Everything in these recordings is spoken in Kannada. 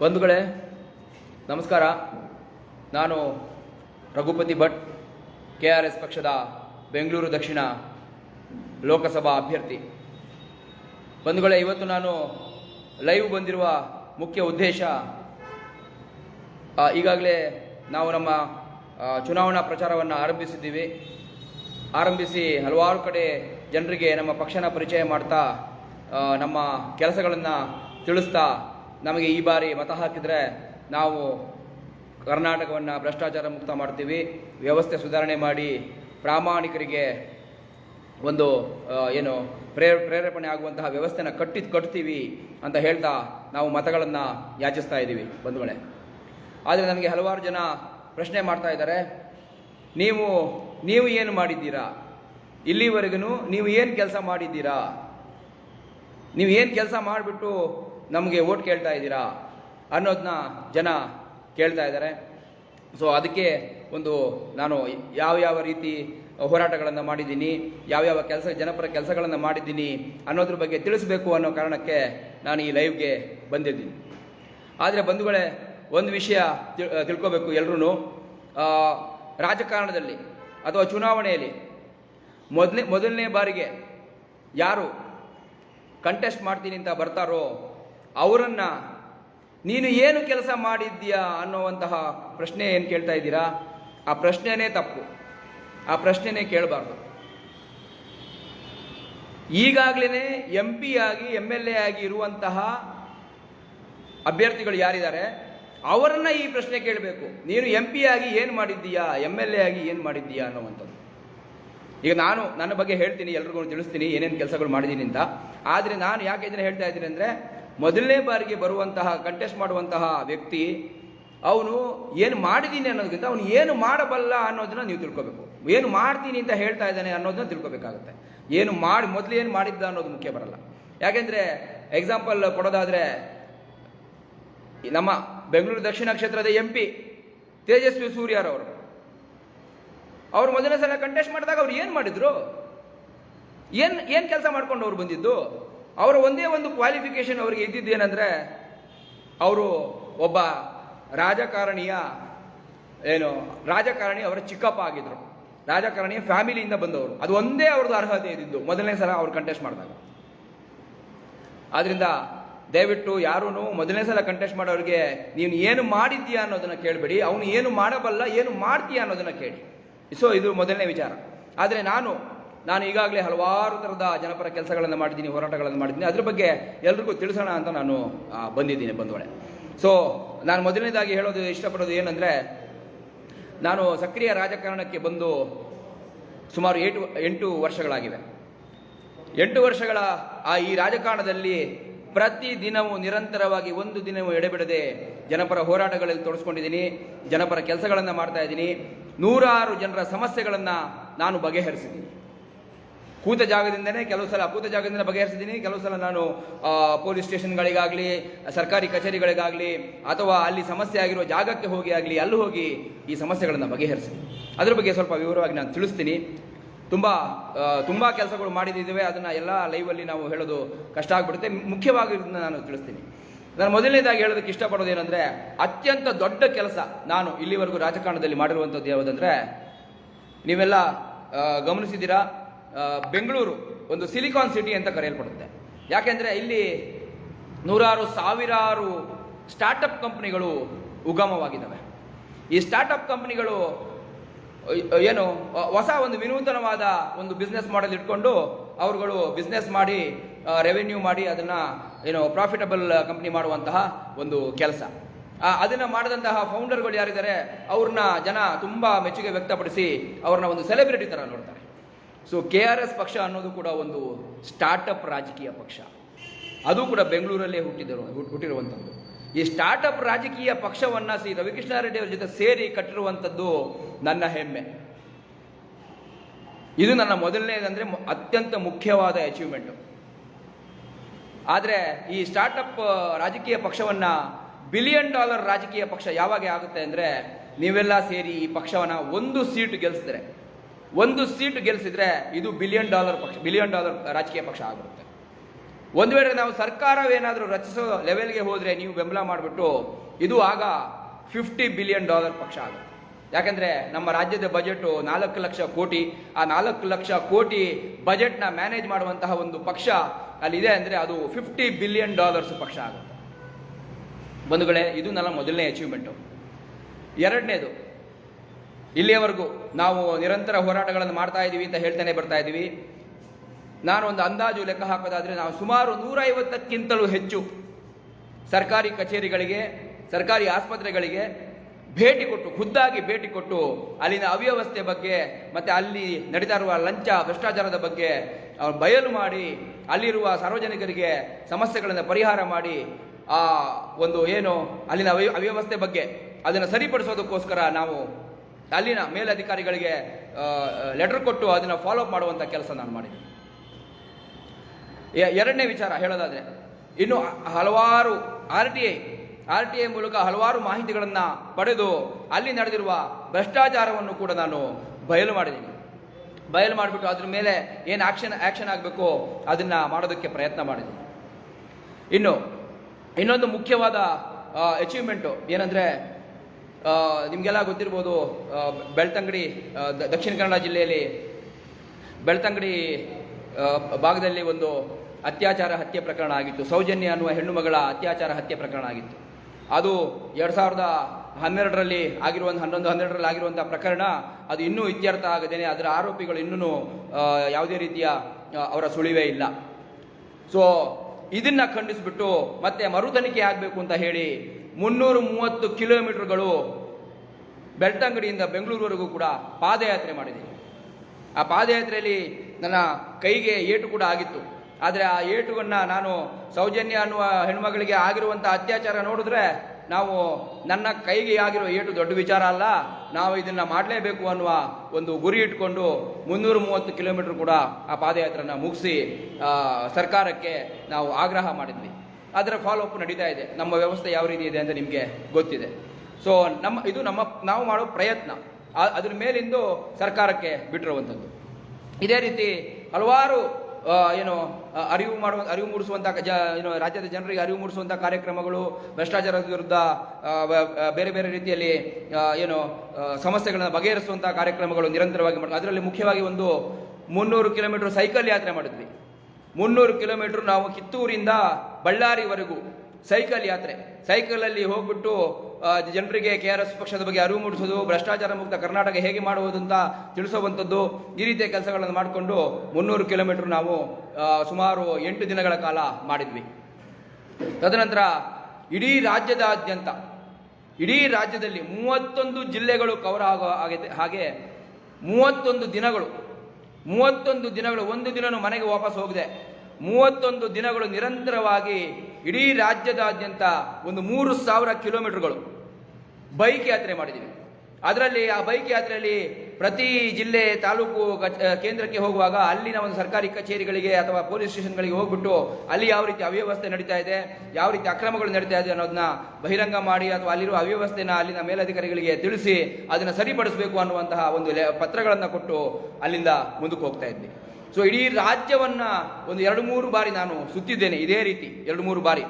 ಬಂಧುಗಳೇ, ನಮಸ್ಕಾರ. ನಾನು Raghupati Bhat, K R S ಪಕ್ಷದ ಬೆಂಗಳೂರು ದಕ್ಷಿಣ ಲೋಕಸಭಾ ಅಭ್ಯರ್ಥಿ. ಬಂಧುಗಳೇ, ಇವತ್ತು ನಾನು ಲೈವ್ ಬಂದಿರುವ ಮುಖ್ಯ ಉದ್ದೇಶ ಈಗಾಗಲೇ ನಾವು ನಮ್ಮ ಚುನಾವಣಾ ಪ್ರಚಾರವನ್ನು ಆರಂಭಿಸಿದ್ದೀವಿ. ಆರಂಭಿಸಿ ಹಲವಾರು ಕಡೆ ಜನರಿಗೆ ನಮ್ಮ ಪಕ್ಷನ ಪರಿಚಯ ಮಾಡ್ತಾ ನಮ್ಮ ಕೆಲಸಗಳನ್ನು ತಿಳಿಸ್ತಾ ನಮಗೆ ಈ ಬಾರಿ ಮತ ಹಾಕಿದರೆ ನಾವು ಕರ್ನಾಟಕವನ್ನು ಭ್ರಷ್ಟಾಚಾರ ಮುಕ್ತ ಮಾಡ್ತೀವಿ. ವ್ಯವಸ್ಥೆ ಸುಧಾರಣೆ ಮಾಡಿ ಪ್ರಾಮಾಣಿಕರಿಗೆ ಒಂದು ಏನು ಪ್ರೇ ಪ್ರೇರೇಪಣೆ ಆಗುವಂತಹ ವ್ಯವಸ್ಥೆನ ಕಟ್ಟಿ ಕಟ್ತೀವಿ ಅಂತ ಹೇಳ್ತಾ ನಾವು ಮತಗಳನ್ನು ಯಾಚಿಸ್ತಾ ಇದ್ದೀವಿ ಬಂಧುಗಳೇ. ಆದರೆ ನನಗೆ ಹಲವಾರು ಜನ ಪ್ರಶ್ನೆ ಮಾಡ್ತಾ ಇದ್ದಾರೆ. ನೀವು ನೀವು ಏನು ಮಾಡಿದ್ದೀರಾ? ಇಲ್ಲಿವರೆಗೂ ನೀವು ಏನು ಕೆಲಸ ಮಾಡಿದ್ದೀರಾ? ನೀವು ಏನು ಕೆಲಸ ಮಾಡಿಬಿಟ್ಟು ನಮಗೆ ಓಟ್ ಕೇಳ್ತಾ ಇದ್ದೀರಾ ಅನ್ನೋದನ್ನ ಜನ ಕೇಳ್ತಾ ಇದ್ದಾರೆ. ಸೊ ಅದಕ್ಕೆ ಒಂದು ನಾನು ಯಾವ ಯಾವ ರೀತಿ ಹೋರಾಟಗಳನ್ನು ಮಾಡಿದ್ದೀನಿ ಯಾವ್ಯಾವ ಕೆಲಸ, ಜನಪರ ಕೆಲಸಗಳನ್ನು ಮಾಡಿದ್ದೀನಿ ಅನ್ನೋದ್ರ ಬಗ್ಗೆ ತಿಳಿಸಬೇಕು ಅನ್ನೋ ಕಾರಣಕ್ಕೆ ನಾನು ಈ ಲೈವ್ಗೆ ಬಂದಿದ್ದೀನಿ. ಆದರೆ ಬಂಧುಗಳೇ, ಒಂದು ವಿಷಯ ತಿಳ್- ತಿಳ್ಕೋಬೇಕು ಎಲ್ಲರೂ ರಾಜಕಾರಣದಲ್ಲಿ ಅಥವಾ ಚುನಾವಣೆಯಲ್ಲಿ ಮೊದಲನೇ ಮೊದಲನೇ ಬಾರಿಗೆ ಯಾರು ಕಂಟೆಸ್ಟ್ ಮಾಡ್ತೀನಿ ಅಂತ ಬರ್ತಾರೋ ಅವರನ್ನು, ನೀನು ಏನು ಕೆಲಸ ಮಾಡಿದ್ದೀಯಾ ಅನ್ನೋವಂತಹ ಪ್ರಶ್ನೆ ಏನು ಕೇಳ್ತಾ ಇದ್ದೀರಾ? ಆ ಪ್ರಶ್ನೆನೇ ತಪ್ಪು. ಆ ಪ್ರಶ್ನೆನೇ ಕೇಳಬಾರ್ದು. ಈಗಾಗಲೇ ಎಂ ಪಿ ಆಗಿ ಎಂ ಎಲ್ ಎ ಆಗಿ ಇರುವಂತಹ ಅಭ್ಯರ್ಥಿಗಳು ಯಾರಿದ್ದಾರೆ? ಅವರನ್ನು ಈ ಪ್ರಶ್ನೆ ಕೇಳಬೇಕು. ನೀನು ಎಂ ಪಿ ಆಗಿ ಏನು ಮಾಡಿದ್ದೀಯಾ? ಎಂ ಎಲ್ ಎ ಆಗಿ ಏನು ಮಾಡಿದ್ದೀಯಾ ಅನ್ನೋವಂಥದ್ದು. ಈಗ ನಾನು, ನನ್ನ ಬಗ್ಗೆ ಹೇಳ್ತೀನಿ, ಎಲ್ರಿಗೂ ತಿಳಿಸ್ತೀನಿ ಏನೇನು ಕೆಲಸಗಳು ಮಾಡಿದ್ದೀನಿ ಅಂತ. ಆದರೆ ನಾನು ಯಾಕೆ ಇದನ್ನು ಹೇಳ್ತಾ ಇದ್ದೀನಿ ಅಂದರೆ ಮೊದಲನೇ ಬಾರಿಗೆ ಬರುವಂತಹ ಕಂಟೆಸ್ಟ್ ಮಾಡುವಂತಹ ವ್ಯಕ್ತಿ, ಅವನು ಏನು ಮಾಡಿದ್ದೀನಿ ಅನ್ನೋದಕ್ಕಿಂತ ಅವನು ಏನು ಮಾಡಬಲ್ಲ ಅನ್ನೋದನ್ನ ನೀವು ತಿಳ್ಕೊಬೇಕು. ಏನು ಮಾಡ್ತೀನಿ ಅಂತ ಹೇಳ್ತಾ ಇದ್ದಾನೆ ಅನ್ನೋದನ್ನ ತಿಳ್ಕೊಬೇಕಾಗುತ್ತೆ. ಏನು ಮಾಡಿ, ಮೊದಲು ಏನು ಮಾಡಿದ್ದ ಅನ್ನೋದು ಮುಖ್ಯ ಬರಲ್ಲ. ಯಾಕೆಂದರೆ ಎಕ್ಸಾಂಪಲ್ ಕೊಡೋದಾದರೆ, ನಮ್ಮ ಬೆಂಗಳೂರು ದಕ್ಷಿಣ ಕ್ಷೇತ್ರದ ಎಂ ಪಿ ತೇಜಸ್ವಿ ಸೂರ್ಯರವರು ಅವರು. ಮೊದಲನೇ ಸಲ ಕಂಟೆಸ್ಟ್ ಮಾಡಿದಾಗ ಅವ್ರು ಏನು ಮಾಡಿದ್ರು? ಏನು ಏನು ಕೆಲಸ ಮಾಡ್ಕೊಂಡು ಅವ್ರು ಬಂದಿದ್ದು? ಅವರ ಒಂದೇ ಒಂದು ಕ್ವಾಲಿಫಿಕೇಶನ್ ಅವರಿಗೆ ಇದ್ದಿದ್ದು ಏನಂದ್ರೆ ಅವರು ಒಬ್ಬ ರಾಜಕಾರಣಿಯ, ಏನು, ರಾಜಕಾರಣಿ ಅವರ ಚಿಕ್ಕಪ್ಪ ಆಗಿದ್ರು ರಾಜಕಾರಣಿಯ ಫ್ಯಾಮಿಲಿಯಿಂದ ಬಂದವರು. ಅದು ಒಂದೇ ಅವ್ರದ್ದು ಅರ್ಹತೆ ಇದ್ದಿದ್ದು. ಮೊದಲನೇ ಸಲ ಅವ್ರು ಕಂಟೆಸ್ಟ್ ಮಾಡಿದಾಗ. ಆದ್ರಿಂದ ದಯವಿಟ್ಟು ಯಾರೂ ಮೊದಲನೇ ಸಲ ಕಂಟೆಸ್ಟ್ ಮಾಡೋರಿಗೆ, ನೀನು ಏನು ಮಾಡಿದ್ದೀಯಾ ಅನ್ನೋದನ್ನ ಕೇಳಬೇಡಿ. ಅವನು ಏನು ಮಾಡಬಲ್ಲ, ಏನು ಮಾಡ್ತೀಯಾ ಅನ್ನೋದನ್ನ ಕೇಳಿ. ಸೊ ಇದು ಮೊದಲನೇ ವಿಚಾರ. ಆದರೆ ನಾನು ನಾನು ಈಗಾಗಲೇ ಹಲವಾರು ಥರದ ಜನಪರ ಕೆಲಸಗಳನ್ನು ಮಾಡಿದ್ದೀನಿ, ಹೋರಾಟಗಳನ್ನು ಮಾಡಿದ್ದೀನಿ. ಅದ್ರ ಬಗ್ಗೆ ಎಲ್ರಿಗೂ ತಿಳಿಸೋಣ ಅಂತ ನಾನು ಬಂದಿದ್ದೀನಿ ಬಂದೊಳೆ ಸೊ ನಾನು ಮೊದಲನೇದಾಗಿ ಹೇಳೋದು ಇಷ್ಟಪಡೋದು ಏನಂದರೆ, ನಾನು ಸಕ್ರಿಯ ರಾಜಕಾರಣಕ್ಕೆ ಬಂದು ಸುಮಾರು ಏಟು, ಎಂಟು ವರ್ಷಗಳಾಗಿವೆ. ಎಂಟು ವರ್ಷಗಳ ಆ ಈ ರಾಜಕಾರಣದಲ್ಲಿ ಪ್ರತಿ ದಿನವೂ ನಿರಂತರವಾಗಿ ಒಂದು ದಿನವೂ ಎಡೆಬಿಡದೆ ಜನಪರ ಹೋರಾಟಗಳಲ್ಲಿ ತೊಡಸ್ಕೊಂಡಿದ್ದೀನಿ, ಜನಪರ ಕೆಲಸಗಳನ್ನು ಮಾಡ್ತಾ ಇದ್ದೀನಿ. ನೂರಾರು ಜನರ ಸಮಸ್ಯೆಗಳನ್ನು ನಾನು ಬಗೆಹರಿಸಿದ್ದೀನಿ. ಕೂತ ಜಾಗದಿಂದನೇ ಕೆಲವು ಸಲ, ಕೂತ ಜಾಗದಿಂದ ಬಗೆಹರಿಸಿದ್ದೀನಿ. ಕೆಲವು ಸಲ ನಾನು ಪೊಲೀಸ್ ಸ್ಟೇಷನ್ಗಳಿಗಾಗಲಿ, ಸರ್ಕಾರಿ ಕಚೇರಿಗಳಿಗಾಗಲಿ, ಅಥವಾ ಅಲ್ಲಿ ಸಮಸ್ಯೆ ಆಗಿರುವ ಜಾಗಕ್ಕೆ ಹೋಗಿ ಆಗಲಿ, ಅಲ್ಲಿ ಹೋಗಿ ಈ ಸಮಸ್ಯೆಗಳನ್ನು ಬಗೆಹರಿಸಿದ್ದೀನಿ. ಅದ್ರ ಬಗ್ಗೆ ಸ್ವಲ್ಪ ವಿವರವಾಗಿ ನಾನು ತಿಳಿಸ್ತೀನಿ. ತುಂಬ ತುಂಬ ಕೆಲಸಗಳು ಮಾಡಿದ್ದೇವೆ ಅದನ್ನು ಎಲ್ಲ ಲೈವಲ್ಲಿ ನಾವು ಹೇಳೋದು ಕಷ್ಟ ಆಗಿಬಿಡುತ್ತೆ. ಮುಖ್ಯವಾಗಿ ನಾನು ತಿಳಿಸ್ತೀನಿ. ನಾನು ಮೊದಲನೇದಾಗಿ ಹೇಳೋದಕ್ಕೆ ಇಷ್ಟಪಡೋದು ಏನಂದರೆ ಅತ್ಯಂತ ದೊಡ್ಡ ಕೆಲಸ ನಾನು ಇಲ್ಲಿವರೆಗೂ ರಾಜಕಾರಣದಲ್ಲಿ ಮಾಡಿರುವಂಥದ್ದು ಯಾವುದಂದರೆ, ನೀವೆಲ್ಲ ಗಮನಿಸಿದ್ದೀರಾ? ಬೆಂಗಳೂರು ಒಂದು ಸಿಲಿಕಾನ್ ಸಿಟಿ ಅಂತ ಕರೆಯಲ್ಪಡುತ್ತೆ. ಯಾಕೆಂದರೆ ಇಲ್ಲಿ ನೂರಾರು ಸಾವಿರಾರು ಸ್ಟಾರ್ಟಪ್ ಕಂಪ್ನಿಗಳು ಉಗಮವಾಗಿದ್ದಾವೆ. ಈ ಸ್ಟಾರ್ಟಪ್ ಕಂಪ್ನಿಗಳು ಏನು ಹೊಸ ಒಂದು ವಿನೂತನವಾದ ಒಂದು ಬಿಸ್ನೆಸ್ ಮಾಡೆಲ್ ಇಟ್ಕೊಂಡು ಅವರುಗಳು ಬಿಸ್ನೆಸ್ ಮಾಡಿ ರೆವೆನ್ಯೂ ಮಾಡಿ ಅದನ್ನು, ಏನು ಪ್ರಾಫಿಟಬಲ್ ಕಂಪ್ನಿ ಮಾಡುವಂತಹ ಒಂದು ಕೆಲಸ. ಅದನ್ನು ಮಾಡಿದಂತಹ ಫೌಂಡರ್ಗಳು ಯಾರಿದ್ದಾರೆ, ಅವ್ರನ್ನ ಜನ ತುಂಬ ಮೆಚ್ಚುಗೆ ವ್ಯಕ್ತಪಡಿಸಿ ಅವ್ರನ್ನ ಒಂದು ಸೆಲೆಬ್ರಿಟಿ ಥರ ನೋಡ್ತಾರೆ. ಸೊ ಕೆ ಆರ್ ಎಸ್ ಪಕ್ಷ ಅನ್ನೋದು ಕೂಡ ಒಂದು ಸ್ಟಾರ್ಟಪ್ ರಾಜಕೀಯ ಪಕ್ಷ. ಅದು ಕೂಡ ಬೆಂಗಳೂರಲ್ಲೇ ಹುಟ್ಟಿದರು, ಹುಟ್- ಹುಟ್ಟಿರುವಂಥದ್ದು. ಈ ಸ್ಟಾರ್ಟಪ್ ರಾಜಕೀಯ ಪಕ್ಷವನ್ನು ಶ್ರೀ ರವಿಕೃಷ್ಣಾರೆಡ್ಡಿ ಅವರ ಜೊತೆ ಸೇರಿ ಕಟ್ಟಿರುವಂಥದ್ದು ನನ್ನ ಹೆಮ್ಮೆ. ಇದು ನನ್ನ ಮೊದಲನೇದಂದ್ರೆ ಅತ್ಯಂತ ಮುಖ್ಯವಾದ ಅಚೀವ್ಮೆಂಟು ಆದರೆ ಈ ಸ್ಟಾರ್ಟಪ್ ರಾಜಕೀಯ ಪಕ್ಷವನ್ನ ಬಿಲಿಯನ್ ಡಾಲರ್ ರಾಜಕೀಯ ಪಕ್ಷ ಯಾವಾಗ ಆಗುತ್ತೆ ಅಂದರೆ ನೀವೆಲ್ಲ ಸೇರಿ ಈ ಪಕ್ಷವನ್ನ ಒಂದು ಸೀಟ್ ಗೆಲ್ಲಿಸಿದ್ರೆ ಒಂದು ಸೀಟ್ ಗೆಲ್ಲಿಸಿದ್ರೆ ಇದು ಬಿಲಿಯನ್ ಡಾಲರ್ ಪಕ್ಷ ಬಿಲಿಯನ್ ಡಾಲರ್ ರಾಜಕೀಯ ಪಕ್ಷ ಆಗುತ್ತೆ ಒಂದು ವೇಳೆ ನಾವು ಸರ್ಕಾರವೇನಾದರೂ ರಚಿಸೋ ಲೆವೆಲ್ಗೆ ಹೋದರೆ ನೀವು ಬೆಂಬಲ ಮಾಡಿಬಿಟ್ಟು ಇದು ಆಗ ಫಿಫ್ಟಿ ಬಿಲಿಯನ್ ಡಾಲರ್ ಪಕ್ಷ ಆಗುತ್ತೆ. ಯಾಕಂದರೆ ನಮ್ಮ ರಾಜ್ಯದ ಬಜೆಟು ನಾಲ್ಕು ಲಕ್ಷ ಕೋಟಿ, ಆ ನಾಲ್ಕು ಲಕ್ಷ ಕೋಟಿ ಬಜೆಟ್ನ ಮ್ಯಾನೇಜ್ ಮಾಡುವಂತಹ ಒಂದು ಪಕ್ಷ ಅಲ್ಲಿದೆ ಅಂದರೆ ಅದು ಫಿಫ್ಟಿ ಬಿಲಿಯನ್ ಡಾಲರ್ಸ್ ಪಕ್ಷ ಆಗುತ್ತೆ. ಬಂಧುಗಳೇ, ಇದು ನನ್ನ ಮೊದಲನೇ ಅಚೀವ್ಮೆಂಟು ಎರಡನೇದು ಇಲ್ಲಿಯವರೆಗೂ ನಾವು ನಿರಂತರ ಹೋರಾಟಗಳನ್ನು ಮಾಡ್ತಾ ಇದ್ದೀವಿ ಅಂತ ಹೇಳ್ತಾನೆ ಬರ್ತಾ ಇದ್ದೀವಿ. ನಾನು ಒಂದು ಅಂದಾಜು ಲೆಕ್ಕ ಹಾಕೋದಾದರೆ ನಾವು ಸುಮಾರು ನೂರೈವತ್ತಕ್ಕಿಂತಲೂ ಹೆಚ್ಚು ಸರ್ಕಾರಿ ಕಚೇರಿಗಳಿಗೆ, ಸರ್ಕಾರಿ ಆಸ್ಪತ್ರೆಗಳಿಗೆ ಭೇಟಿ ಕೊಟ್ಟು, ಖುದ್ದಾಗಿ ಭೇಟಿ ಕೊಟ್ಟು ಅಲ್ಲಿನ ಅವ್ಯವಸ್ಥೆ ಬಗ್ಗೆ ಮತ್ತು ಅಲ್ಲಿ ನಡೀತಾ ಇರುವ ಲಂಚ, ಭ್ರಷ್ಟಾಚಾರದ ಬಗ್ಗೆ ಅವ್ರು ಬಯಲು ಮಾಡಿ, ಅಲ್ಲಿರುವ ಸಾರ್ವಜನಿಕರಿಗೆ ಸಮಸ್ಯೆಗಳನ್ನು ಪರಿಹಾರ ಮಾಡಿ ಆ ಒಂದು ಏನು ಅಲ್ಲಿನ ಅವ್ಯ, ಅವ್ಯವಸ್ಥೆ ಬಗ್ಗೆ ಅದನ್ನು ಸರಿಪಡಿಸೋದಕ್ಕೋಸ್ಕರ ನಾವು ಅಲ್ಲಿನ ಮೇಲಧಿಕಾರಿಗಳಿಗೆ ಲೆಟರ್ ಕೊಟ್ಟು ಅದನ್ನು ಫಾಲೋಅಪ್ ಮಾಡುವಂಥ ಕೆಲಸ ನಾನು ಮಾಡಿದ್ದೀನಿ. ಎರಡನೇ ವಿಚಾರ ಹೇಳೋದಾದರೆ, ಇನ್ನು ಹಲವಾರು R T I, R T I ಮೂಲಕ ಹಲವಾರು ಮಾಹಿತಿಗಳನ್ನು ಪಡೆದು ಅಲ್ಲಿ ನಡೆದಿರುವ ಭ್ರಷ್ಟಾಚಾರವನ್ನು ಕೂಡ ನಾನು ಬಯಲು ಮಾಡಿದ್ದೀನಿ. ಬಯಲು ಮಾಡಿಬಿಟ್ಟು ಅದ್ರ ಮೇಲೆ ಏನು ಆಕ್ಷನ್ ಆ್ಯಕ್ಷನ್ ಆಗಬೇಕು ಅದನ್ನು ಮಾಡೋದಕ್ಕೆ ಪ್ರಯತ್ನ ಮಾಡಿದ್ದೀನಿ. ಇನ್ನು, ಇನ್ನೊಂದು ಮುಖ್ಯವಾದ ಅಚೀವ್ಮೆಂಟು ಏನಂದರೆ ನಿಮಗೆಲ್ಲ ಗೊತ್ತಿರ್ಬೋದು ಬೆಳ್ತಂಗಡಿ ದಕ್ಷಿಣ ಕನ್ನಡ ಜಿಲ್ಲೆಯಲ್ಲಿ ಬೆಳ್ತಂಗಡಿ ಭಾಗದಲ್ಲಿ ಒಂದು ಅತ್ಯಾಚಾರ ಹತ್ಯೆ ಪ್ರಕರಣ ಆಗಿತ್ತು. ಸೌಜನ್ಯ ಅನ್ನುವ ಹೆಣ್ಣು ಮಗಳ ಅತ್ಯಾಚಾರ ಹತ್ಯೆ ಪ್ರಕರಣ ಆಗಿತ್ತು. ಅದು ಎರಡು ಸಾವಿರದ ಹನ್ನೆರಡರಲ್ಲಿ ಆಗಿರುವಂಥ ಹನ್ನೊಂದು ಹನ್ನೆರಡರಲ್ಲಿ ಆಗಿರುವಂಥ ಪ್ರಕರಣ, ಅದು ಇನ್ನೂ ಇತ್ಯರ್ಥ ಆಗದೇನೆ, ಅದರ ಆರೋಪಿಗಳು ಇನ್ನೂ ಯಾವುದೇ ರೀತಿಯ ಅವರ ಸುಳಿವೇ ಇಲ್ಲ. ಸೊ ಇದನ್ನ ಖಂಡಿಸಿಬಿಟ್ಟು ಮತ್ತೆ ಮರು ಆಗಬೇಕು ಅಂತ ಹೇಳಿ ಮುನ್ನೂರು ಮೂವತ್ತು ಕಿಲೋಮೀಟರ್ಗಳು ಬೆಳ್ತಂಗಡಿಯಿಂದ ಬೆಂಗಳೂರುವರೆಗೂ ಕೂಡ ಪಾದಯಾತ್ರೆ ಮಾಡಿದ್ದೀನಿ. ಆ ಪಾದಯಾತ್ರೆಯಲ್ಲಿ ನನ್ನ ಕೈಗೆ ಏಟು ಕೂಡ ಆಗಿತ್ತು. ಆದರೆ ಆ ಏಟುವನ್ನು ನಾನು ಸೌಜನ್ಯ ಅನ್ನುವ ಹೆಣ್ಮಗಳಿಗೆ ಆಗಿರುವಂಥ ಅತ್ಯಾಚಾರ ನೋಡಿದ್ರೆ ನಾವು ನನ್ನ ಕೈಗೆ ಆಗಿರೋ ಏಟು ದೊಡ್ಡ ವಿಚಾರ ಅಲ್ಲ, ನಾವು ಇದನ್ನು ಮಾಡಲೇಬೇಕು ಅನ್ನುವ ಒಂದು ಗುರಿ ಇಟ್ಕೊಂಡು ಮುನ್ನೂರು ಮೂವತ್ತು ಕಿಲೋಮೀಟರ್ ಕೂಡ ಆ ಪಾದಯಾತ್ರೆಯನ್ನು ಮುಗಿಸಿ ಸರ್ಕಾರಕ್ಕೆ ನಾವು ಆಗ್ರಹ ಮಾಡಿದ್ವಿ. ಅದರ ಫಾಲೋ ಅಪ್ ನಡೀತಾ ಇದೆ. ನಮ್ಮ ವ್ಯವಸ್ಥೆ ಯಾವ ರೀತಿ ಇದೆ ಅಂತ ನಿಮಗೆ ಗೊತ್ತಿದೆ. ಸೊ ನಮ್ಮ, ಇದು ನಮ್ಮ, ನಾವು ಮಾಡೋ ಪ್ರಯತ್ನ. ಅದ್ರ ಮೇಲಿಂದು ಸರ್ಕಾರಕ್ಕೆ ಬಿಟ್ಟಿರುವಂಥದ್ದು. ಇದೇ ರೀತಿ ಹಲವಾರು ಏನು ಅರಿವು ಮಾಡುವ, ಅರಿವು ಮೂಡಿಸುವಂಥ ಜ, ಏನು, ರಾಜ್ಯದ ಜನರಿಗೆ ಅರಿವು ಮೂಡಿಸುವಂಥ ಕಾರ್ಯಕ್ರಮಗಳು, ಭ್ರಷ್ಟಾಚಾರದ ವಿರುದ್ಧ ಬೇರೆ ಬೇರೆ ರೀತಿಯಲ್ಲಿ ಏನು ಸಮಸ್ಯೆಗಳನ್ನು ಬಗೆಹರಿಸುವಂಥ ಕಾರ್ಯಕ್ರಮಗಳು ನಿರಂತರವಾಗಿ ಮಾಡ್ತಾರೆ. ಅದರಲ್ಲಿ ಮುಖ್ಯವಾಗಿ ಒಂದು ಮುನ್ನೂರು ಕಿಲೋಮೀಟರ್ ಸೈಕಲ್ ಯಾತ್ರೆ ಮಾಡಿದ್ವಿ. ಮುನ್ನೂರು ಕಿಲೋಮೀಟರ್ ನಾವು ಕಿತ್ತೂರಿಂದ ಬಳ್ಳಾರಿವರೆಗೂ ಸೈಕಲ್ ಯಾತ್ರೆ. ಸೈಕಲಲ್ಲಿ ಹೋಗ್ಬಿಟ್ಟು ಜನರಿಗೆ ಕೆ ಆರ್ ಎಸ್ ಪಕ್ಷದ ಬಗ್ಗೆ ಅರಿವು ಮೂಡಿಸೋದು, ಭ್ರಷ್ಟಾಚಾರ ಮುಕ್ತ ಕರ್ನಾಟಕ ಹೇಗೆ ಮಾಡುವುದು ಅಂತ ತಿಳಿಸುವಂಥದ್ದು ಈ ರೀತಿಯ ಕೆಲಸಗಳನ್ನು ಮಾಡಿಕೊಂಡು ಮುನ್ನೂರು ಕಿಲೋಮೀಟರ್ ನಾವು ಸುಮಾರು ಎಂಟು ದಿನಗಳ ಕಾಲ ಮಾಡಿದ್ವಿ. ತದನಂತರ ಇಡೀ ರಾಜ್ಯದಾದ್ಯಂತ, ಇಡೀ ರಾಜ್ಯದಲ್ಲಿ ಮೂವತ್ತೊಂದು ಜಿಲ್ಲೆಗಳು ಕವರ್ ಆಗೋ ಆಗಿದೆ ಹಾಗೆ ಮೂವತ್ತೊಂದು ದಿನಗಳು ಮೂವತ್ತೊಂದು ದಿನಗಳು, ಒಂದು ದಿನನೂ ಮನೆಗೆ ವಾಪಸ್ ಹೋಗಿದೆ, ಮೂವತ್ತೊಂದು ದಿನಗಳು ನಿರಂತರವಾಗಿ ಇಡೀ ರಾಜ್ಯದಾದ್ಯಂತ ಒಂದು ಮೂರು ಸಾವಿರ ಕಿಲೋಮೀಟರ್ಗಳು ಬೈಕ್ ಯಾತ್ರೆ ಮಾಡಿದ್ದೀವಿ. ಅದರಲ್ಲಿ, ಆ ಬೈಕ್ ಯಾತ್ರೆಯಲ್ಲಿ ಪ್ರತಿ ಜಿಲ್ಲೆ ತಾಲೂಕು ಕೇಂದ್ರಕ್ಕೆ ಹೋಗುವಾಗ ಅಲ್ಲಿನ ಒಂದು ಸರ್ಕಾರಿ ಕಚೇರಿಗಳಿಗೆ ಅಥವಾ ಪೊಲೀಸ್ ಸ್ಟೇಷನ್ಗಳಿಗೆ ಹೋಗ್ಬಿಟ್ಟು ಅಲ್ಲಿ ಯಾವ ರೀತಿ ಅವ್ಯವಸ್ಥೆ ನಡೀತಾ ಇದೆ, ಯಾವ ರೀತಿ ಅಕ್ರಮಗಳು ನಡೀತಾ ಇದೆ ಅನ್ನೋದನ್ನ ಬಹಿರಂಗ ಮಾಡಿ ಅಥವಾ ಅಲ್ಲಿರುವ ಅವ್ಯವಸ್ಥೆನ ಅಲ್ಲಿನ ಮೇಲಧಿಕಾರಿಗಳಿಗೆ ತಿಳಿಸಿ ಅದನ್ನು ಸರಿಪಡಿಸಬೇಕು ಅನ್ನುವಂತಹ ಒಂದು ಪತ್ರಗಳನ್ನು ಕೊಟ್ಟು ಅಲ್ಲಿಂದ ಮುಂದಕ್ಕೆ ಹೋಗ್ತಾ ಇದ್ವಿ. ಸೊ ಇಡೀ ರಾಜ್ಯವನ್ನ ಒಂದು ಎರಡು ಮೂರು ಬಾರಿ ನಾನು ಸುತ್ತಿದ್ದೇನೆ, ಇದೇ ರೀತಿ ಎರಡು ಮೂರು ಬಾರಿ.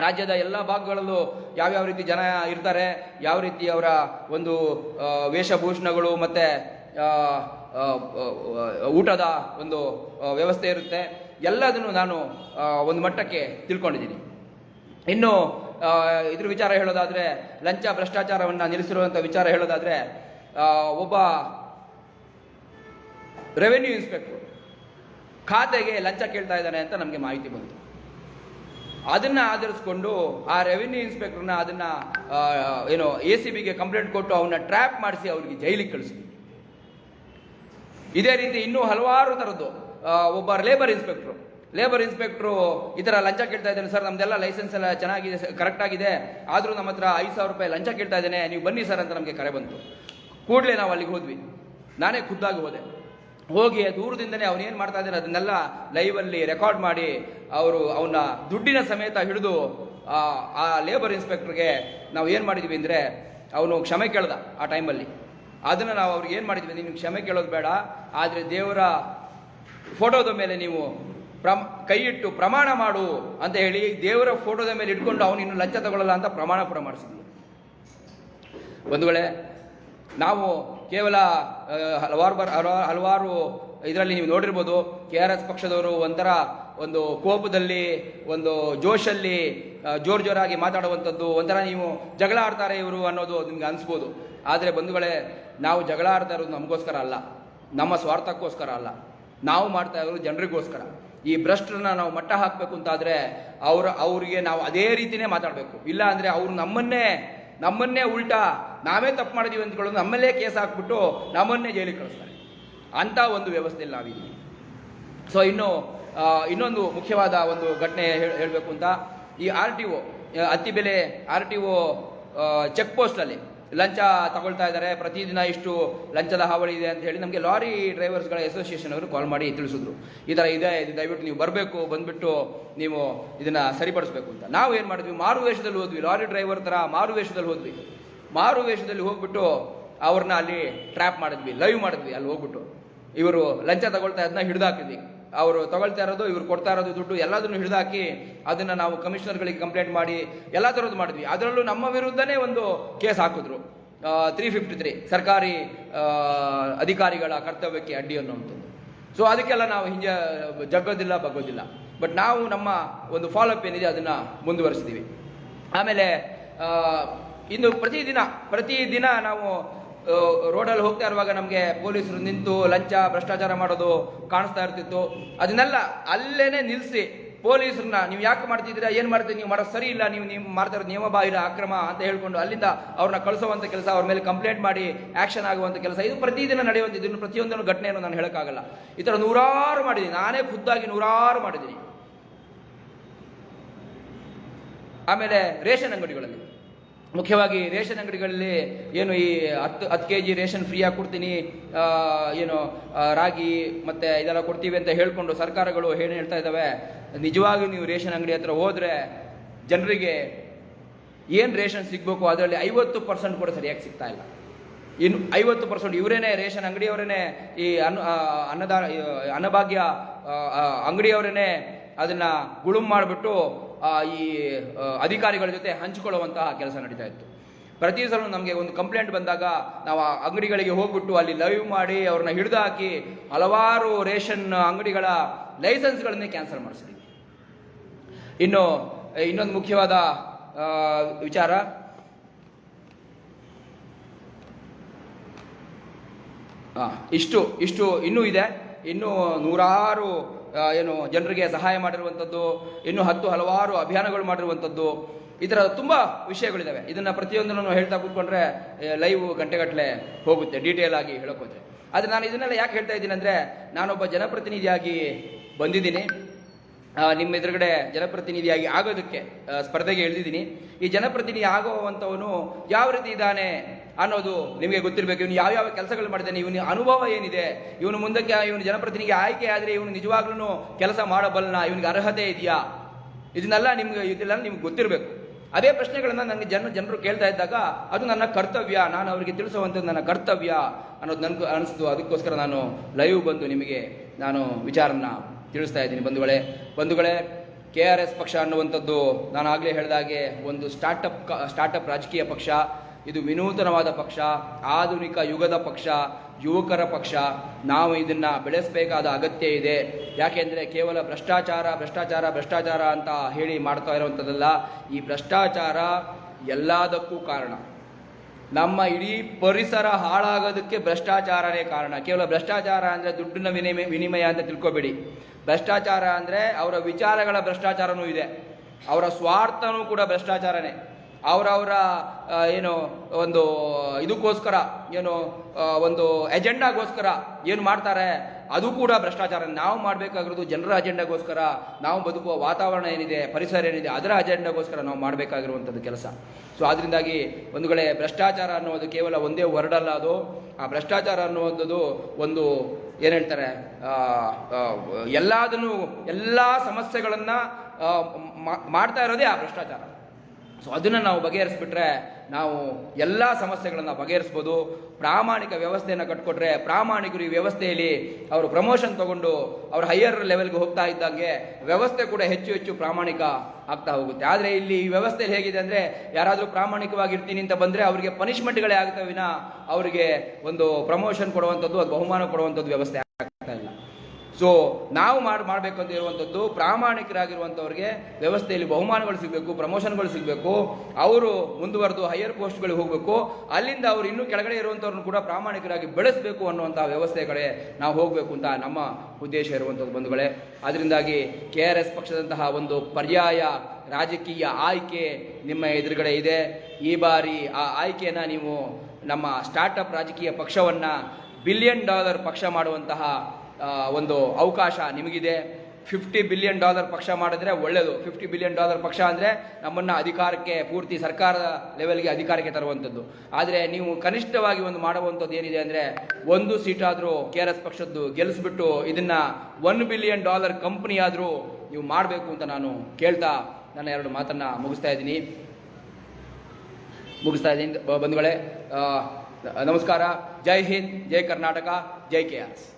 ರಾಜ್ಯದ ಎಲ್ಲ ಭಾಗಗಳಲ್ಲೂ ಯಾವ್ಯಾವ ರೀತಿ ಜನ ಇರ್ತಾರೆ, ಯಾವ ರೀತಿ ಅವರ ಒಂದು ವೇಷಭೂಷಣಗಳು ಮತ್ತು ಊಟದ ಒಂದು ವ್ಯವಸ್ಥೆ ಇರುತ್ತೆ. ಎಲ್ಲದನ್ನು ನಾನು ಒಂದು ಮಟ್ಟಕ್ಕೆ ತಿಳ್ಕೊಂಡಿದ್ದೀನಿ. ಇನ್ನು ಇದ್ರ ವಿಚಾರ ಹೇಳೋದಾದರೆ, ಲಂಚ ಭ್ರಷ್ಟಾಚಾರವನ್ನು ನಿಲ್ಲಿಸಿರುವಂಥ ವಿಚಾರ ಹೇಳೋದಾದರೆ ಒಬ್ಬ ರೆವೆನ್ಯೂ ಇನ್ಸ್ಪೆಕ್ಟರ್ ಖಾತೆಗೆ ಲಂಚ ಕೇಳ್ತಾ ಇದ್ದಾನೆ ಅಂತ ನಮಗೆ ಮಾಹಿತಿ ಬಂತು. ಅದನ್ನ ಆಧರಿಸ್ಕೊಂಡು ಆ ರೆವಿನ್ಯೂ ಇನ್ಸ್ಪೆಕ್ಟರ್ನ ಅದನ್ನ ಏನೋ ಎ ಸಿ ಬಿಗೆ ಕಂಪ್ಲೇಂಟ್ ಕೊಟ್ಟು ಅವನ್ನ ಟ್ರ್ಯಾಪ್ ಮಾಡಿಸಿ ಅವ್ರಿಗೆ ಜೈಲಿಗೆ ಕಳಿಸಿದ್ವಿ ಇದೇ ರೀತಿ ಇನ್ನೂ ಹಲವಾರು ಥರದ್ದು ಒಬ್ಬ ಲೇಬರ್ ಇನ್ಸ್ಪೆಕ್ಟ್ರು ಲೇಬರ್ ಇನ್ಸ್ಪೆಕ್ಟ್ರು ಈ ಥರ ಲಂಚ ಕೇಳ್ತಾ ಇದ್ದಾನೆ, ಸರ್, ನಮ್ದೆಲ್ಲ ಲೈಸೆನ್ಸ್ ಎಲ್ಲ ಚೆನ್ನಾಗಿದೆ ಕರೆಕ್ಟ್ ಆಗಿದೆ. ಆದರೂ ನಮ್ಮ ಹತ್ರ ಐದು ಸಾವಿರ ರೂಪಾಯಿ ಲಂಚ ಕೇಳ್ತಾ ಇದ್ದೇನೆ. ನೀವು ಬನ್ನಿ ಸರ್ ಅಂತ ನಮಗೆ ಕರೆ ಬಂತು. ಕೂಡಲೇ ನಾವು ಅಲ್ಲಿಗೆ ಹೋದ್ವಿ. ನಾನೇ ಖುದ್ದಾಗಿ ಹೋದೆ. ಹೋಗಿ ದೂರದಿಂದನೇ ಅವನು ಏನು ಮಾಡ್ತಾ ಇದ್ದಾನೆ ಅದನ್ನೆಲ್ಲ ಲೈವಲ್ಲಿ ರೆಕಾರ್ಡ್ ಮಾಡಿ ಅವರು ಅವನ ದುಡ್ಡಿನ ಸಮೇತ ಹಿಡಿದು ಆ ಲೇಬರ್ ಇನ್ಸ್ಪೆಕ್ಟರ್ಗೆ ನಾವು ಏನು ಮಾಡಿದ್ವಿ ಅಂದರೆ ಅವನು ಕ್ಷಮೆ ಕೇಳ್ದ ಆ ಟೈಮಲ್ಲಿ ಅದನ್ನು ನಾವು ಅವ್ರಿಗೆ ಏನು ಮಾಡಿದ್ವಿ ನೀವು ಕ್ಷಮೆ ಕೇಳೋದು ಬೇಡ, ಆದರೆ ದೇವರ ಫೋಟೋದ ಮೇಲೆ ನೀವು ಪ್ರಮ ಕೈ ಇಟ್ಟು ಪ್ರಮಾಣ ಮಾಡು ಅಂತ ಹೇಳಿ ದೇವರ ಫೋಟೋದ ಮೇಲೆ ಇಟ್ಕೊಂಡು ಅವನು ಇನ್ನು ಲಂಚ ತಗೊಳ್ಳಲ್ಲ ಅಂತ ಪ್ರಮಾಣ ಕೂಡ ಮಾಡಿಸಿದ್ವಿ. ಒಂದು ವೇಳೆ ನಾವು ಕೇವಲ ಹಲವಾರು ಬರ, ಹಲವಾರು ಇದರಲ್ಲಿ ನೀವು ನೋಡಿರ್ಬೋದು ಕೆ ಆರ್ ಎಸ್ ಪಕ್ಷದವರು ಒಂಥರ ಒಂದು ಕೋಪದಲ್ಲಿ, ಒಂದು ಜೋಶಲ್ಲಿ ಜೋರ್ ಜೋರಾಗಿ ಮಾತಾಡುವಂಥದ್ದು, ಒಂಥರ ನೀವು ಜಗಳ ಆಡ್ತಾರೆ ಇವರು ಅನ್ನೋದು ನಿಮ್ಗೆ ಅನಿಸ್ಬೋದು. ಆದರೆ ಬಂಧುಗಳೇ, ನಾವು ಜಗಳ ಆಡ್ತಾ ಇರೋದು ನಮಗೋಸ್ಕರ ಅಲ್ಲ. ನಮ್ಮ ಸ್ವಾರ್ಥಕ್ಕೋಸ್ಕರ ಅಲ್ಲ. ನಾವು ಮಾಡ್ತಾ ಇರೋದು ಜನರಿಗೋಸ್ಕರ. ಈ ಭ್ರಷ್ಟರನ್ನ ನಾವು ಮಟ್ಟ ಹಾಕಬೇಕು ಅಂತಾದರೆ, ಅವರು, ಅವರಿಗೆ ನಾವು ಅದೇ ರೀತಿಯೇ ಮಾತಾಡಬೇಕು. ಇಲ್ಲ ಅಂದರೆ ಅವರು ನಮ್ಮನ್ನೇ ನಮ್ಮನ್ನೇ ಉಲ್ಟಾ ನಾವೇ ತಪ್ಪು ಮಾಡಿದೀವಿ ಅಂದ್ಕೊಳ್ಳೋದು ನಮ್ಮಲ್ಲೇ ಕೇಸ್ ಹಾಕ್ಬಿಟ್ಟು ನಮ್ಮನ್ನೇ ಜೈಲಿಗೆ ಕಳಿಸ್ತಾರೆ. ಅಂಥ ಒಂದು ವ್ಯವಸ್ಥೆಯಲ್ಲಿ ನಾವಿದ್ದೀವಿ. ಸೊ ಇನ್ನು ಇನ್ನೊಂದು ಮುಖ್ಯವಾದ ಒಂದು ಘಟನೆ ಹೇಳ್- ಹೇಳಬೇಕು ಅಂತ. ಈ R T O Attibele R T O check ಪೋಸ್ಟಲ್ಲಿ ಲಂಚ ತಗೊಳ್ತಾ ಇದ್ದಾರೆ. ಪ್ರತಿದಿನ ಇಷ್ಟು ಲಂಚದ ಹಾವಳಿ ಇದೆ ಅಂತ ಹೇಳಿ ನಮಗೆ ಲಾರಿ ಡ್ರೈವರ್ಸ್ಗಳ ಅಸೋಸಿಯೇಷನ್ ಅವರು ಕಾಲ್ ಮಾಡಿ ತಿಳಿಸಿದ್ರು. ಈ ಥರ ಇದೆ, ಇದು ದಯವಿಟ್ಟು ನೀವು ಬರಬೇಕು, ಬಂದುಬಿಟ್ಟು ನೀವು ಇದನ್ನು ಸರಿಪಡಿಸ್ಬೇಕು ಅಂತ. ನಾವು ಏನು ಮಾಡಿದ್ವಿ? ಮಾರು ವೇಷದಲ್ಲಿ ಹೋದ್ವಿ. ಲಾರಿ ಡ್ರೈವರ್ ಥರ ಮಾರು ವೇಷದಲ್ಲಿ ಹೋದ್ವಿ. ಮಾರು ವೇಷದಲ್ಲಿ ಹೋಗ್ಬಿಟ್ಟು ಅವ್ರನ್ನ ಅಲ್ಲಿ ಟ್ರ್ಯಾಪ್ ಮಾಡಿದ್ವಿ ಲೈವ್ ಮಾಡಿದ್ವಿ ಅಲ್ಲಿ ಹೋಗ್ಬಿಟ್ಟು. ಇವರು ಲಂಚ ತಗೊಳ್ತಾ ಅದನ್ನ ಹಿಡಿದಾಕಿದ್ವಿ. ಅವರು ತಗೊಳ್ತಾ ಇರೋದು, ಇವ್ರು ಕೊಡ್ತಾ ಇರೋದು ದುಡ್ಡು ಎಲ್ಲದನ್ನು ಹಿಡಿದಾಕಿ ಅದನ್ನು ನಾವು ಕಮಿಷನರ್ಗಳಿಗೆ ಕಂಪ್ಲೇಂಟ್ ಮಾಡಿ, ಎಲ್ಲ ಥರದ್ದು ಮಾಡಿದ್ವಿ. ಅದರಲ್ಲೂ ನಮ್ಮ ವಿರುದ್ಧನೇ ಒಂದು ಕೇಸ್ ಹಾಕಿದ್ರು. ತ್ರೀ ಫಿಫ್ಟಿ ತ್ರೀ ಸರ್ಕಾರಿ ಅಧಿಕಾರಿಗಳ ಕರ್ತವ್ಯಕ್ಕೆ ಅಡ್ಡಿ ಅನ್ನುವಂಥದ್ದು. ಸೊ ಅದಕ್ಕೆಲ್ಲ ನಾವು ಹಿಂಜ ಜಗ್ಗೋದಿಲ್ಲ, ಬಗ್ಗೋದಿಲ್ಲ. ಬಟ್ ನಾವು ನಮ್ಮ ಒಂದು ಫಾಲೋಅಪ್ ಏನಿದೆ ಅದನ್ನು ಮುಂದುವರಿಸಿದ್ದೀವಿ ಆಮೇಲೆ ಇನ್ನು ಪ್ರತಿದಿನ ಪ್ರತಿದಿನ ನಾವು ರೋಡಲ್ಲಿ ಹೋಗ್ತಾ ಇರುವಾಗ ನಮಗೆ ಪೊಲೀಸರು ನಿಂತು ಲಂಚ, ಭ್ರಷ್ಟಾಚಾರ ಮಾಡೋದು ಕಾಣಿಸ್ತಾ ಇರ್ತಿತ್ತು. ಅದನ್ನೆಲ್ಲ ಅಲ್ಲೇ ನಿಲ್ಲಿಸಿ ಪೊಲೀಸರನ್ನ, ನೀವು ಯಾಕೆ ಮಾಡ್ತಿದ್ದೀರಾ? ಏನು ಮಾಡ್ತೀರಿ? ನೀವು ಮಾಡೋದು ಸರಿ ಇಲ್ಲ. ನೀವು ನೀವು ಮಾಡ್ತಾ ಇರೋದು ನಿಯಮ ಅಕ್ರಮ ಅಂತ ಹೇಳ್ಕೊಂಡು ಅಲ್ಲಿಂದ ಅವ್ರನ್ನ ಕಳಿಸುವಂಥ ಕೆಲಸ, ಅವ್ರ ಮೇಲೆ ಕಂಪ್ಲೇಂಟ್ ಮಾಡಿ ಆ್ಯಕ್ಷನ್ ಆಗುವಂಥ ಕೆಲಸ. ಇದು ಪ್ರತಿದಿನ ನಡೆಯುವಂಥ ಇದನ್ನು ಪ್ರತಿಯೊಂದನ್ನು ಘಟನೆಯನ್ನು ನಾನು ಹೇಳೋಕ್ಕಾಗಲ್ಲ. ಈ ಥರ ನೂರಾರು ಮಾಡಿದ್ದೀನಿ. ನಾನೇ ಖುದ್ದಾಗಿ ನೂರಾರು ಮಾಡಿದ್ದೀನಿ. ಆಮೇಲೆ ರೇಷನ್ ಅಂಗಡಿಗಳಲ್ಲಿ. ಮುಖ್ಯವಾಗಿ ರೇಷನ್ ಅಂಗಡಿಗಳಲ್ಲಿ ಏನು ಈ ಹತ್ತು ಹತ್ತು ಕೆ ಜಿ ರೇಷನ್ ಫ್ರೀಯಾಗಿ ಕೊಡ್ತೀನಿ ಏನು ರಾಗಿ ಮತ್ತು ಇದೆಲ್ಲ ಕೊಡ್ತೀವಿ ಅಂತ ಹೇಳಿಕೊಂಡು ಸರ್ಕಾರಗಳು ಏನು ಹೇಳ್ತಾ ಇದ್ದಾವೆ? ನಿಜವಾಗಿ ನೀವು ರೇಷನ್ ಅಂಗಡಿ ಹತ್ರ ಹೋದರೆ ಜನರಿಗೆ ಏನು ರೇಷನ್ ಸಿಗಬೇಕು? ಅದರಲ್ಲಿ ಐವತ್ತು ಪರ್ಸೆಂಟ್ ಕೂಡ ಸರಿಯಾಗಿ ಸಿಗ್ತಾ ಇಲ್ಲ. ಇನ್ನು ಐವತ್ತು ಪರ್ಸೆಂಟ್ ಇವರೇನೆ ರೇಷನ್ ಅಂಗಡಿಯವರೇನೆ ಈ ಅನ್ನ ಅನ್ನದಾನ ಅನ್ನಭಾಗ್ಯ ಅಂಗಡಿಯವರೇನೆ ಅದನ್ನು ಗುಳುಮ್ ಮಾಡಿಬಿಟ್ಟು ಈ ಅಧಿಕಾರಿಗಳ ಜೊತೆ ಹಂಚಿಕೊಳ್ಳುವಂತಹ ಕೆಲಸ ನಡೀತಾ ಇತ್ತು. ಪ್ರತಿ ಸಲ ನಮಗೆ ಒಂದು ಕಂಪ್ಲೇಂಟ್ ಬಂದಾಗ ನಾವು ಆ ಅಂಗಡಿಗಳಿಗೆ ಹೋಗ್ಬಿಟ್ಟು ಅಲ್ಲಿ ಲೈವ್ ಮಾಡಿ ಅವ್ರನ್ನ ಹಿಡಿದು ಹಾಕಿ ಹಲವಾರು ರೇಷನ್ ಅಂಗಡಿಗಳ ಲೈಸೆನ್ಸ್ಗಳನ್ನೇ ಕ್ಯಾನ್ಸಲ್ ಮಾಡಿಸಿದ್ವಿ. ಇನ್ನು ಇನ್ನೊಂದು ಮುಖ್ಯವಾದ ವಿಚಾರ. ಇಷ್ಟು ಇಷ್ಟು ಇನ್ನೂ ಇದೆ. ಇನ್ನೂ ನೂರಾರು ಏನು, ಜನರಿಗೆ ಸಹಾಯ ಮಾಡಿರುವಂಥದ್ದು, ಇನ್ನೂ ಹತ್ತು ಹಲವಾರು ಅಭಿಯಾನಗಳು ಮಾಡಿರುವಂಥದ್ದು, ಈ ಥರ ತುಂಬ ವಿಷಯಗಳಿದ್ದಾವೆ ಇದನ್ನ ಪ್ರತಿಯೊಂದನ್ನು ಹೇಳ್ತಾ ಕೂತ್ಕೊಂಡ್ರೆ ಲೈವ್ ಗಂಟೆಗಟ್ಟಲೆ ಹೋಗುತ್ತೆ ಡೀಟೇಲ್ ಆಗಿ ಹೇಳೋಕೋದ್ರೆ ಆದರೆ ನಾನು ಇದನ್ನೆಲ್ಲ ಯಾಕೆ ಹೇಳ್ತಾ ಇದ್ದೀನಿ ಅಂದರೆ, ನಾನೊಬ್ಬ ಜನಪ್ರತಿನಿಧಿಯಾಗಿ ಬಂದಿದ್ದೀನಿ. ನಿಮ್ಮ ಎದುರುಗಡೆ ಜನಪ್ರತಿನಿಧಿಯಾಗಿ ಆಗೋದಕ್ಕೆ ಸ್ಪರ್ಧೆಗೆ ಇಳಿದಿದ್ದೀನಿ. ಈ ಜನಪ್ರತಿನಿಧಿ ಆಗುವಂಥವನು ಯಾವ ರೀತಿ ಇದ್ದಾನೆ ಅನ್ನೋದು ನಿಮಗೆ ಗೊತ್ತಿರಬೇಕು. ಇವನು ಯಾವ್ಯಾವ ಕೆಲಸಗಳು ಮಾಡಿದ್ದಾನೆ ಇವನ ಅನುಭವ ಏನಿದೆ, ಇವನು ಮುಂದಕ್ಕೆ, ಇವನು ಜನಪ್ರತಿನಿಧಿಗೆ ಆಯ್ಕೆ ಆದರೆ ಇವನು ನಿಜವಾಗ್ಲೂ ಕೆಲಸ ಮಾಡಬಲ್ಲನ ಇವನಿಗೆ ಅರ್ಹತೆ ಇದೆಯಾ? ಇದನ್ನೆಲ್ಲ ನಿಮ್ಗೆ, ಇದೆಲ್ಲ ನಿಮ್ಗೆ ಗೊತ್ತಿರಬೇಕು. ಅದೇ ಪ್ರಶ್ನೆಗಳನ್ನು ನನಗೆ ಜನ, ಜನರು ಕೇಳ್ತಾ ಇದ್ದಾಗ, ಅದು ನನ್ನ ಕರ್ತವ್ಯ, ನಾನು ಅವರಿಗೆ ತಿಳಿಸುವಂಥದ್ದು ನನ್ನ ಕರ್ತವ್ಯ ಅನ್ನೋದು ನನಗೆ ಅನಿಸ್ತು. ಅದಕ್ಕೋಸ್ಕರ ನಾನು ಲೈವ್ ಬಂದು ನಿಮಗೆ ನಾನು ವಿಚಾರನ ತಿಳಿಸ್ತಾ ಇದ್ದೀನಿ. ಬಂಧುಗಳೇ ಬಂಧುಗಳೇ ಕೆ ಆರ್ ಎಸ್ ಪಕ್ಷ ಅನ್ನುವಂಥದ್ದು, ನಾನು ಆಗಲೇ ಹೇಳಿದಾಗೆ ಒಂದು ಸ್ಟಾರ್ಟಪ್ ಸ್ಟಾರ್ಟಪ್ ರಾಜಕೀಯ ಪಕ್ಷ. ಇದು ವಿನೂತನವಾದ ಪಕ್ಷ, ಆಧುನಿಕ ಯುಗದ ಪಕ್ಷ, ಯುವಕರ ಪಕ್ಷ. ನಾವು ಇದನ್ನು ಬೆಳೆಸಬೇಕಾದ ಅಗತ್ಯ ಇದೆ. ಯಾಕೆಂದರೆ ಕೇವಲ ಭ್ರಷ್ಟಾಚಾರ ಭ್ರಷ್ಟಾಚಾರ ಭ್ರಷ್ಟಾಚಾರ ಅಂತ ಹೇಳಿ ಮಾಡ್ತಾ ಇರುವಂಥದ್ದಲ್ಲ ಈ ಭ್ರಷ್ಟಾಚಾರ ಎಲ್ಲದಕ್ಕೂ ಕಾರಣ. ನಮ್ಮ ಇಡೀ ಪರಿಸರ ಹಾಳಾಗೋದಕ್ಕೆ ಭ್ರಷ್ಟಾಚಾರನೇ ಕಾರಣ. ಕೇವಲ ಭ್ರಷ್ಟಾಚಾರ ಅಂದರೆ ದುಡ್ಡಿನ ವಿನಿಮಯ ವಿನಿಮಯ ಅಂತ ತಿಳ್ಕೊಬೇಡಿ. ಭ್ರಷ್ಟಾಚಾರ ಅಂದರೆ ಅವರ ವಿಚಾರಗಳ ಭ್ರಷ್ಟಾಚಾರನೂ ಇದೆ. ಅವರ ಸ್ವಾರ್ಥನೂ ಕೂಡ ಭ್ರಷ್ಟಾಚಾರನೇ. ಅವರವರ ಏನು, ಒಂದು ಇದಕ್ಕೋಸ್ಕರ, ಏನು ಒಂದು ಎಜೆಂಡಾಗೋಸ್ಕರ ಏನು ಮಾಡ್ತಾರೆ, ಅದು ಕೂಡ ಭ್ರಷ್ಟಾಚಾರ. ನಾವು ಮಾಡಬೇಕಾಗಿರೋದು ಜನರ ಅಜೆಂಡಾಗೋಸ್ಕರ, ನಾವು ಬದುಕುವ ವಾತಾವರಣ ಏನಿದೆ, ಪರಿಸರ ಏನಿದೆ, ಅದರ ಅಜೆಂಡಾಗೋಸ್ಕರ ನಾವು ಮಾಡಬೇಕಾಗಿರುವಂಥದ್ದು ಕೆಲಸ. ಸೊ ಅದರಿಂದಾಗಿ ಒಂದು ಕಡೆ ಭ್ರಷ್ಟಾಚಾರ ಅನ್ನೋದು ಕೇವಲ ಒಂದೇ ವರ್ಡ್ ಅಲ್ಲ ಅದು. ಆ ಭ್ರಷ್ಟಾಚಾರ ಅನ್ನುವಂಥದ್ದು ಒಂದು, ಏನು ಹೇಳ್ತಾರೆ ಎಲ್ಲದನ್ನು, ಎಲ್ಲ ಸಮಸ್ಯೆಗಳನ್ನು ಮಾಡ್ತಾ ಇರೋದೇ ಆ ಭ್ರಷ್ಟಾಚಾರ. ಸೊ ಅದನ್ನು ನಾವು ಬಗೆಹರಿಸ್ಬಿಟ್ರೆ ನಾವು ಎಲ್ಲ ಸಮಸ್ಯೆಗಳನ್ನು ಬಗೆಹರಿಸ್ಬೋದು. ಪ್ರಾಮಾಣಿಕ ವ್ಯವಸ್ಥೆಯನ್ನು ಕಟ್ಕೊಟ್ರೆ ಪ್ರಾಮಾಣಿಕರು ಈ ವ್ಯವಸ್ಥೆಯಲ್ಲಿ ಅವರು ಪ್ರಮೋಷನ್ ತಗೊಂಡು ಅವರು ಹೈಯರ್ ಲೆವೆಲ್ಗೆ ಹೋಗ್ತಾ ಇದ್ದಂಗೆ ವ್ಯವಸ್ಥೆ ಕೂಡ ಹೆಚ್ಚು ಹೆಚ್ಚು ಪ್ರಾಮಾಣಿಕ ಆಗ್ತಾ ಹೋಗುತ್ತೆ. ಆದರೆ ಇಲ್ಲಿ ಈ ವ್ಯವಸ್ಥೆಯಲ್ಲಿ ಹೇಗಿದೆ ಅಂದರೆ ಯಾರಾದರೂ ಪ್ರಾಮಾಣಿಕವಾಗಿರ್ತೀನಿ ಅಂತ ಬಂದರೆ ಅವರಿಗೆ ಪನಿಷ್ಮೆಂಟ್ಗಳೇ ಆಗ್ತವಿನ ವಿನ ಅವರಿಗೆ ಒಂದು ಪ್ರಮೋಷನ್ ಕೊಡುವಂಥದ್ದು ಅದು ಬಹುಮಾನ ಕೊಡುವಂಥದ್ದು ವ್ಯವಸ್ಥೆ ಆಗ್ತಾ ಇಲ್ಲ. ಸೊ ನಾವು ಮಾಡಿ ಅಂತ ಇರುವಂಥದ್ದು ಪ್ರಾಮಾಣಿಕರಾಗಿರುವಂಥವ್ರಿಗೆ ವ್ಯವಸ್ಥೆಯಲ್ಲಿ ಬಹುಮಾನಗಳು ಸಿಗಬೇಕು, ಪ್ರಮೋಷನ್ಗಳು ಸಿಗಬೇಕು. ಅವರು ಮುಂದುವರೆದು ಹೈಯರ್ ಪೋಸ್ಟ್ಗಳಿಗೆ ಹೋಗಬೇಕು. ಅಲ್ಲಿಂದ ಅವರು ಇನ್ನೂ ಕೆಳಗಡೆ ಇರುವಂಥವ್ರನ್ನ ಕೂಡ ಪ್ರಾಮಾಣಿಕರಾಗಿ ಬೆಳೆಸಬೇಕು ಅನ್ನುವಂಥ ವ್ಯವಸ್ಥೆ ಕಡೆ ನಾವು ಹೋಗಬೇಕು ಅಂತ ನಮ್ಮ ಉದ್ದೇಶ ಇರುವಂಥದ್ದು ಬಂಧುಗಳೇ. ಅದರಿಂದಾಗಿ ಕೆ ಆರ್ ಎಸ್ ಪಕ್ಷದಂತಹ ಒಂದು ಪರ್ಯಾಯ ರಾಜಕೀಯ ಆಯ್ಕೆ ನಿಮ್ಮ ಎದುರುಗಡೆ ಇದೆ. ಈ ಬಾರಿ ಆ ಆಯ್ಕೆಯನ್ನು ನೀವು ನಮ್ಮ ಸ್ಟಾರ್ಟಪ್ ರಾಜಕೀಯ ಪಕ್ಷವನ್ನು ಬಿಲಿಯನ್ ಡಾಲರ್ ಪಕ್ಷ ಮಾಡುವಂತಹ ಒಂದು ಅವಕಾಶ ನಿಮಗಿದೆ. ಫಿಫ್ಟಿ ಬಿಲಿಯನ್ ಡಾಲರ್ ಪಕ್ಷ ಮಾಡಿದ್ರೆ ಒಳ್ಳೆಯದು ಫಿಫ್ಟಿ ಬಿಲಿಯನ್ ಡಾಲರ್ ಪಕ್ಷ ಅಂದರೆ ನಮ್ಮನ್ನು ಅಧಿಕಾರಕ್ಕೆ, ಪೂರ್ತಿ ಸರ್ಕಾರ ಲೆವೆಲ್ಗೆ ಅಧಿಕಾರಕ್ಕೆ ತರುವಂಥದ್ದು. ಆದರೆ ನೀವು ಕನಿಷ್ಠವಾಗಿ ಒಂದು ಮಾಡುವಂಥದ್ದು ಏನಿದೆ ಅಂದರೆ ಒಂದು ಸೀಟಾದರೂ ಕೆ ಆರ್ ಎಸ್ ಪಕ್ಷದ್ದು ಗೆಲ್ಲಿಸ್ಬಿಟ್ಟು ಇದನ್ನು ಒನ್ ಬಿಲಿಯನ್ ಡಾಲರ್ ಕಂಪ್ನಿ ಆದರೂ ನೀವು ಮಾಡಬೇಕು ಅಂತ ನಾನು ಕೇಳ್ತಾ ನನ್ನ ಎರಡು ಮಾತನ್ನು ಮುಗಿಸ್ತಾ ಇದ್ದೀನಿ. ಮುಗಿಸ್ತಾ ಇದ್ದೀನಿ. ಬಂಧುಗಳೇ ನಮಸ್ಕಾರ. ಜೈ ಹಿಂದ್, ಜೈ ಕರ್ನಾಟಕ, ಜೈ ಕೆ ಆರ್ ಎಸ್